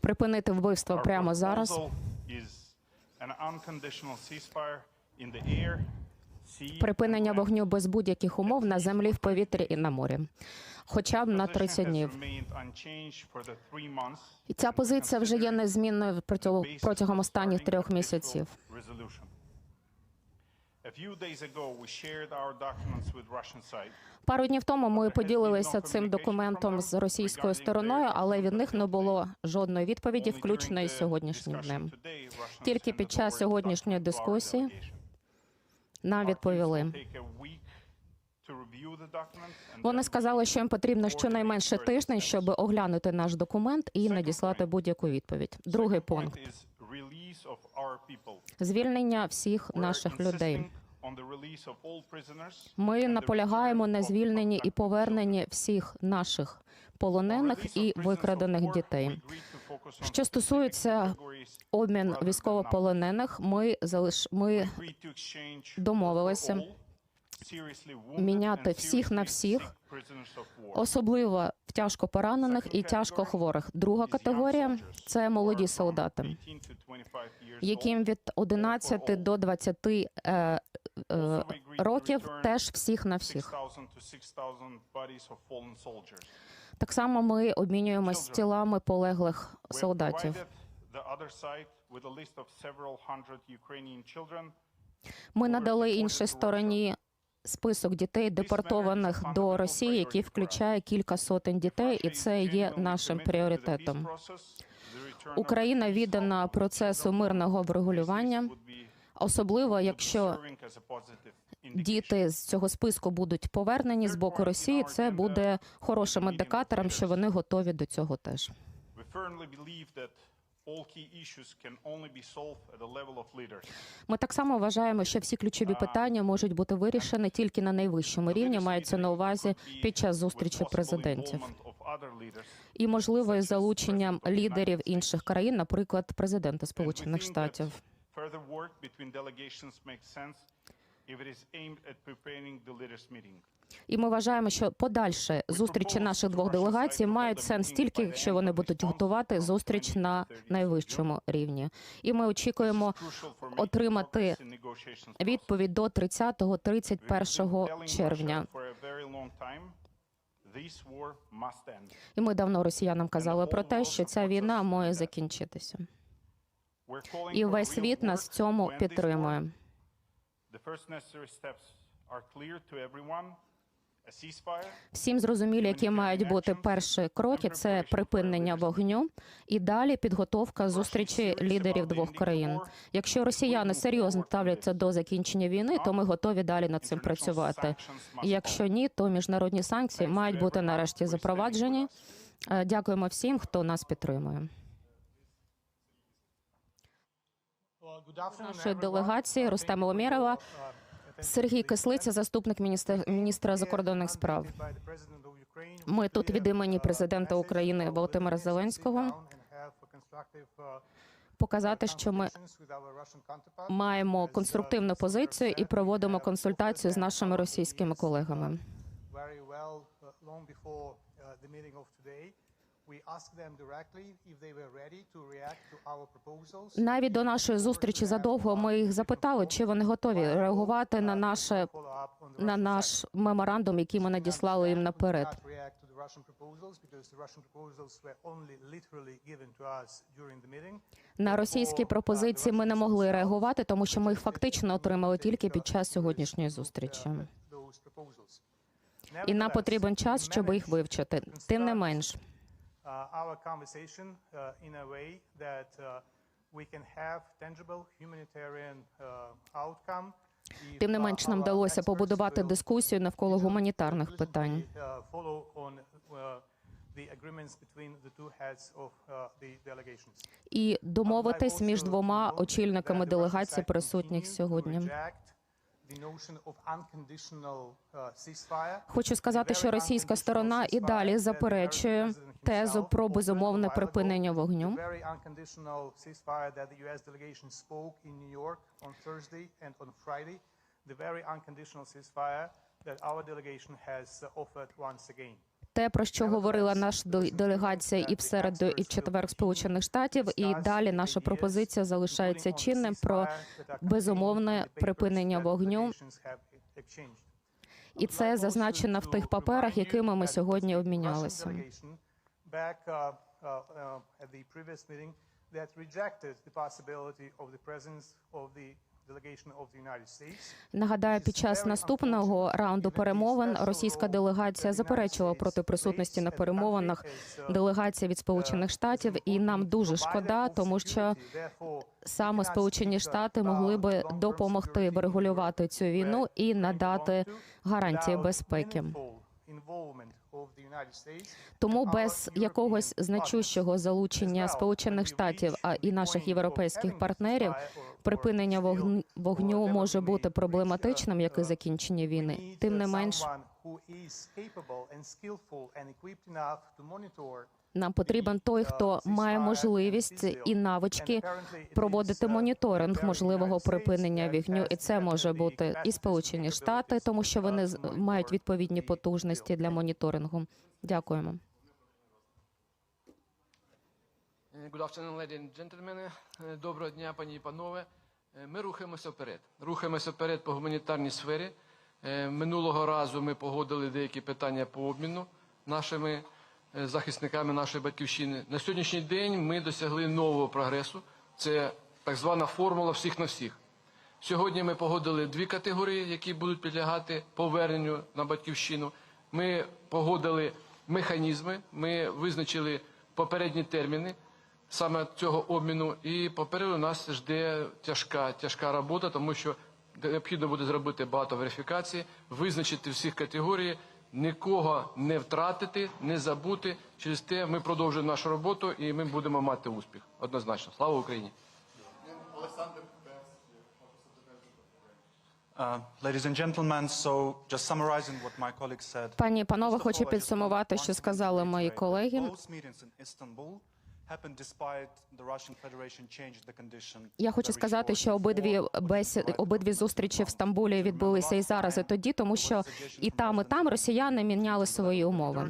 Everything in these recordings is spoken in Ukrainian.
Припинити вбивство прямо зараз. Припинення вогню без будь-яких умов на землі, в повітрі і на морі, хоча б на Position 30 днів. І ця позиція вже є незмінною протягом- останніх трьох місяців. Пару днів тому ми поділилися цим документом з російською стороною, але від них не було жодної відповіді, включно during і сьогоднішнім днем. Тільки під час сьогоднішньої дискусії. Нам відповіли. Вони сказали, що їм потрібно щонайменше тиждень, щоб оглянути наш документ і надіслати будь-яку відповідь. Другий пункт звільнення всіх наших людей. Ми наполягаємо на звільненні і поверненні всіх наших полонених і викрадених дітей. Що стосується Обмін військовополонених. Ми залиш ми домовилися міняти всіх на всіх, особливо в тяжко поранених і тяжко хворих. Друга категорія це молоді солдати, 18 to 25 years яким від 11 до 20 е, років теж всіх на всіх. 6,000 to 6,000 bodies of fallen. Так само ми обмінюємось тілами полеглих солдатів. Ми надали іншій стороні список дітей, депортованих до Росії, який включає кілька сотень дітей, і це є нашим пріоритетом. Україна віддана процесу мирного врегулювання, особливо якщо діти з цього списку будуть повернені з боку Росії. Це буде хорошим індикатором, що вони готові до цього теж. Ми так само вважаємо, що всі ключові питання можуть бути вирішені тільки на найвищому рівні. Мається на увазі під час зустрічі президентів. І можливо із залученням лідерів інших країн, наприклад, президента Сполучених Штатів. Further work between delegations makes sense if it is aimed at preparing the leaders meeting. І ми вважаємо, що подальше зустрічі наших двох делегацій мають сенс тільки, якщо вони будуть готувати зустріч на найвищому рівні. І ми очікуємо отримати відповідь до 30-31 Telling червня. І ми давно росіянам казали про те, що ця війна має закінчитися. І весь світ нас в цьому підтримує. Всім зрозумілі, які мають бути перші кроки. Це припинення вогню і далі підготовка зустрічі лідерів двох країн. Якщо росіяни серйозно ставляться до закінчення війни, то ми готові далі над цим працювати. Якщо ні, то міжнародні санкції мають бути нарешті запроваджені. Е, Дякуємо всім, хто нас підтримує. Нашої делегації Рустема Омєрова, Сергій Кислиця, заступник міністра, міністра закордонних справ. Ми тут від імені президента України Володимира Зеленського показати, що ми маємо конструктивну позицію і проводимо консультацію з нашими російськими колегами. Very well uh, long before uh, the meeting of today. We asked them directly if they were ready to react to our proposals. Навіть до нашої зустрічі задовго ми їх запитали, чи вони готові реагувати на наше на наш меморандум, який ми надіслали їм наперед. На російські пропозиції ми не могли реагувати, тому що ми їх фактично отримали тільки під час сьогоднішньої зустрічі. І нам потрібен час, щоб їх вивчити. Тим не менш, uh, our conversation uh, in a way that uh, we can have tangible humanitarian uh, outcome. тим не uh, менш, нам вдалося побудувати дискусію навколо гуманітарних питань. uh, uh, uh. І домовитись між двома очільниками делегацій, side присутніх сьогодні. Хочу сказати, що російська сторона і далі заперечує тезу про безумовне припинення вогню. The very unconditional ceasefire that our delegation has uh, offered once again. Те, про що говорила наша деле- делегація і в середу, і в четвер Сполучених Штатів, і далі наша пропозиція залишається чинним про безумовне припинення вогню. І це зазначено в тих паперах, якими ми сьогодні обмінялися. Back uh, uh, uh, that rejected the possibility of the presence of the Нагадаю, під час наступного раунду перемовин російська делегація заперечила проти присутності на перемовинах. делегації від Сполучених Штатів, і нам дуже шкода, тому що саме Сполучені Штати могли би допомогти врегулювати цю війну і надати гарантії безпеки. Тому без якогось значущого залучення Сполучених Штатів а і наших європейських партнерів припинення вогн- вогню може бути проблематичним, як і закінчення війни. Тим не менш, нам потрібен той, хто має можливість і навички проводити моніторинг можливого припинення вогню, і це може бути і Сполучені Штати, тому що вони з- мають відповідні потужності для моніторингу. Дякуємо. And. Е, Доброго дня, пані і панове. Е, Ми рухаємося вперед. Рухаємося вперед по гуманітарній сфері. Е, Минулого разу ми погодили деякі питання по обміну нашими е, захисниками нашої батьківщини. На сьогоднішній день ми досягли нового прогресу. Це так звана формула всіх на всіх. Сьогодні ми погодили дві категорії, які будуть підлягати поверненню на батьківщину. Ми погодили механізми, ми визначили попередні терміни саме цього обміну. І попереду нас жде тяжка, тяжка робота, тому що необхідно буде зробити багато верифікацій, визначити всіх категорій, нікого не втратити, не забути. Через те ми продовжуємо нашу роботу і ми будемо мати успіх. Однозначно. Слава Україні! Colleagues said. Пані і панове, хочу підсумувати, що сказали мої колеги. Я хочу сказати, що обидві бесіди, обидві зустрічі в Стамбулі відбулися і зараз, і тоді, тому що і там, і там росіяни міняли свої умови.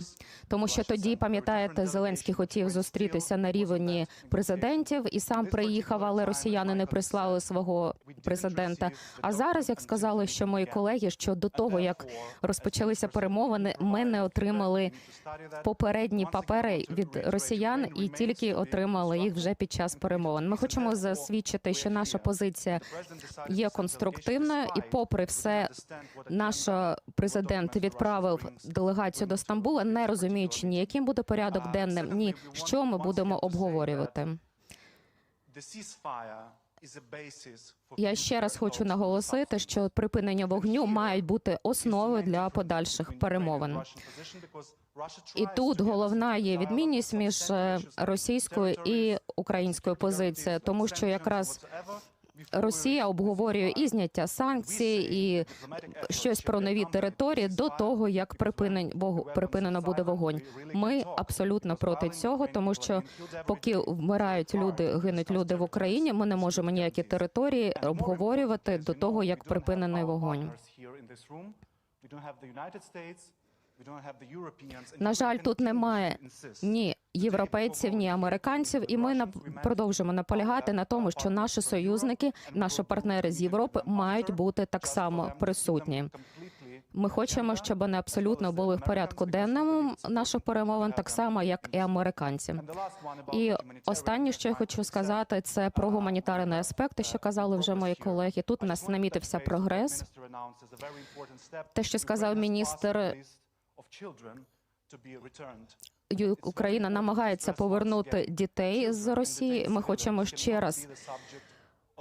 Тому що тоді, пам'ятаєте, Зеленський хотів зустрітися на рівні президентів і сам приїхав, але росіяни не прислали свого президента. А зараз, як сказали, що мої колеги, що до того як розпочалися перемовини, ми не отримали попередні папери від росіян і тільки отримали їх вже під час перемовин. Ми хочемо засвідчити, що наша позиція є конструктивною, і попри все, наш президент відправив делегацію до Стамбула, не розуміючи ні яким буде порядок денним, ні що ми будемо обговорювати. Я ще раз хочу наголосити, що припинення вогню мають бути основою для подальших перемовин. І тут головна є відмінність між е, російською і українською позицією, тому що якраз Росія обговорює і зняття санкцій, і щось про нові території до того, як припинень вог- припинено буде вогонь. Ми абсолютно проти цього, тому що поки вмирають люди, гинуть люди в Україні, ми не можемо ніякі території обговорювати до того, як припинений вогонь. На жаль, тут немає ні європейців, ні американців, і ми продовжимо наполягати на тому, що наші союзники, наші партнери з Європи мають бути так само присутні. Ми хочемо, щоб вони абсолютно були в порядку денному наших перемовин, так само як і американці. І останнє, що я хочу сказати, це про гуманітарний аспект, що казали вже мої колеги. Тут у нас намітився прогрес. Те, що сказав міністр, Україна намагається повернути дітей з Росії. Ми хочемо ще раз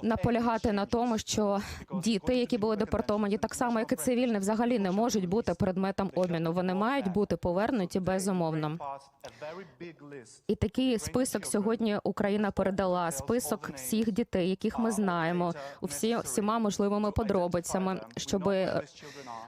наполягати на тому, що діти, які були депортовані, так само як і цивільні, взагалі не можуть бути предметом обміну. Вони мають бути повернуті безумовно. І такий список сьогодні Україна передала список всіх дітей, яких ми знаємо, у всі всіма можливими подробицями, щоб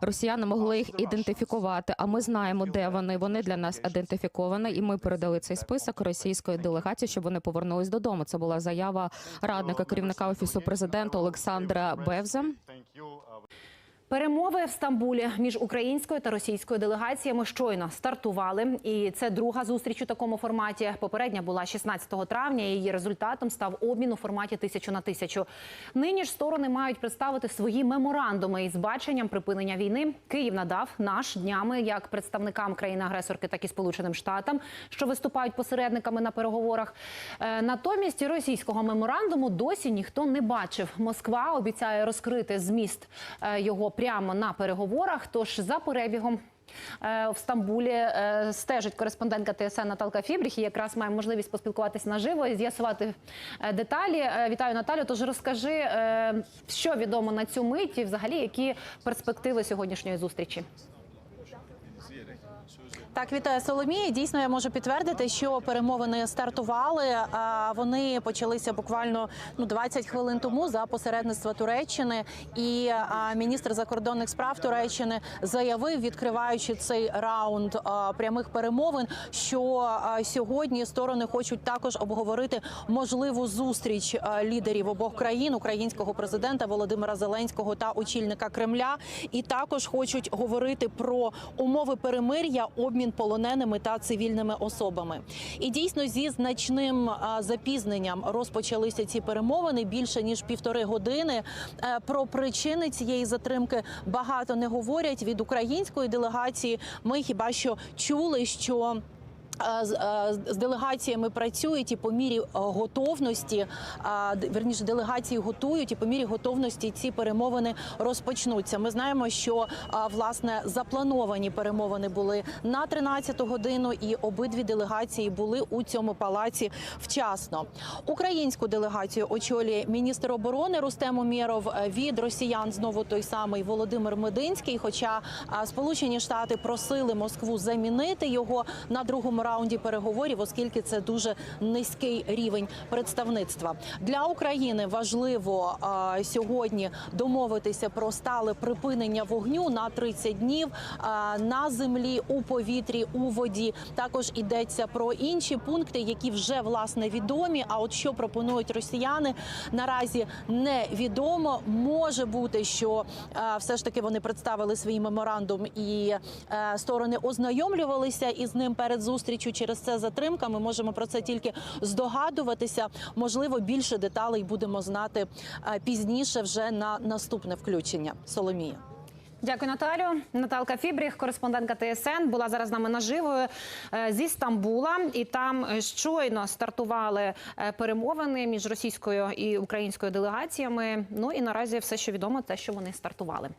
росіяни могли їх ідентифікувати. А ми знаємо, де вони. Вони для нас ідентифіковані, і ми передали цей список російської делегації, щоб вони повернулись додому. Це була заява радника керівника офісу президента Олександра Бевза. Перемови в Стамбулі між українською та російською делегаціями щойно стартували, і це друга зустріч у такому форматі. Попередня була 16 травня. Її результатом став обмін у форматі тисячу на тисячу. Нині ж сторони мають представити свої меморандуми із баченням припинення війни. Київ надав наш днями як представникам країни-агресорки, так і Сполученим Штатам, що виступають посередниками на переговорах. Е, Натомість російського меморандуму досі ніхто не бачив. Москва обіцяє розкрити зміст е, його прямо на переговорах. Тож за перебігом. е, В Стамбулі е, стежить кореспондентка ТСН Наталка Фібріх. І якраз маємо можливість поспілкуватися наживо і з'ясувати е, деталі. Вітаю Наталю. Тож розкажи, що відомо на цю мить і взагалі які перспективи сьогоднішньої зустрічі. Так, вітаю Соломія. Дійсно, я можу підтвердити, що перемовини стартували. Вони почалися буквально ну 20 хвилин тому за посередництва Туреччини. І міністр закордонних справ Туреччини заявив, відкриваючи цей раунд прямих перемовин, що сьогодні сторони хочуть також обговорити можливу зустріч лідерів обох країн українського президента Володимира Зеленського та очільника Кремля. І також хочуть говорити про умови перемир'я, обмін полоненими та цивільними особами. І дійсно зі значним запізненням розпочалися ці перемовини більше ніж півтори години. Е, Про причини цієї затримки багато не говорять від української делегації. Ми хіба що чули, що. З, делегаціями працюють і по мірі готовності, верніше делегації готують і по мірі готовності ці перемовини розпочнуться. Ми знаємо, що власне заплановані перемовини були на 13 годину, і обидві делегації були у цьому палаці вчасно. Українську делегацію очолює міністр оборони Рустем Умєров. Е, Від росіян знову той самий Володимир Мединський. Хоча Сполучені Штати просили Москву замінити його на другому раунді переговорів, оскільки це дуже низький рівень представництва для України. Важливо а, сьогодні домовитися про стале припинення вогню на 30 днів а, на землі, у повітрі, у воді. Також йдеться про інші пункти, які вже власне відомі. А от що пропонують росіяни, наразі невідомо. Може бути, що е, все ж таки вони представили свій меморандум і е, сторони ознайомлювалися із ним перед зустрічю. Через це затримка. Ми можемо про це тільки здогадуватися. Можливо, більше деталей будемо знати е, пізніше, вже на наступне включення. Соломія. Дякую, Наталю. Наталка Фібріх, кореспондентка ТСН, була зараз з нами наживою е, зі Стамбула, і там е, щойно стартували перемовини між російською і українською делегаціями. Ну і наразі все, що відомо, те, що вони стартували.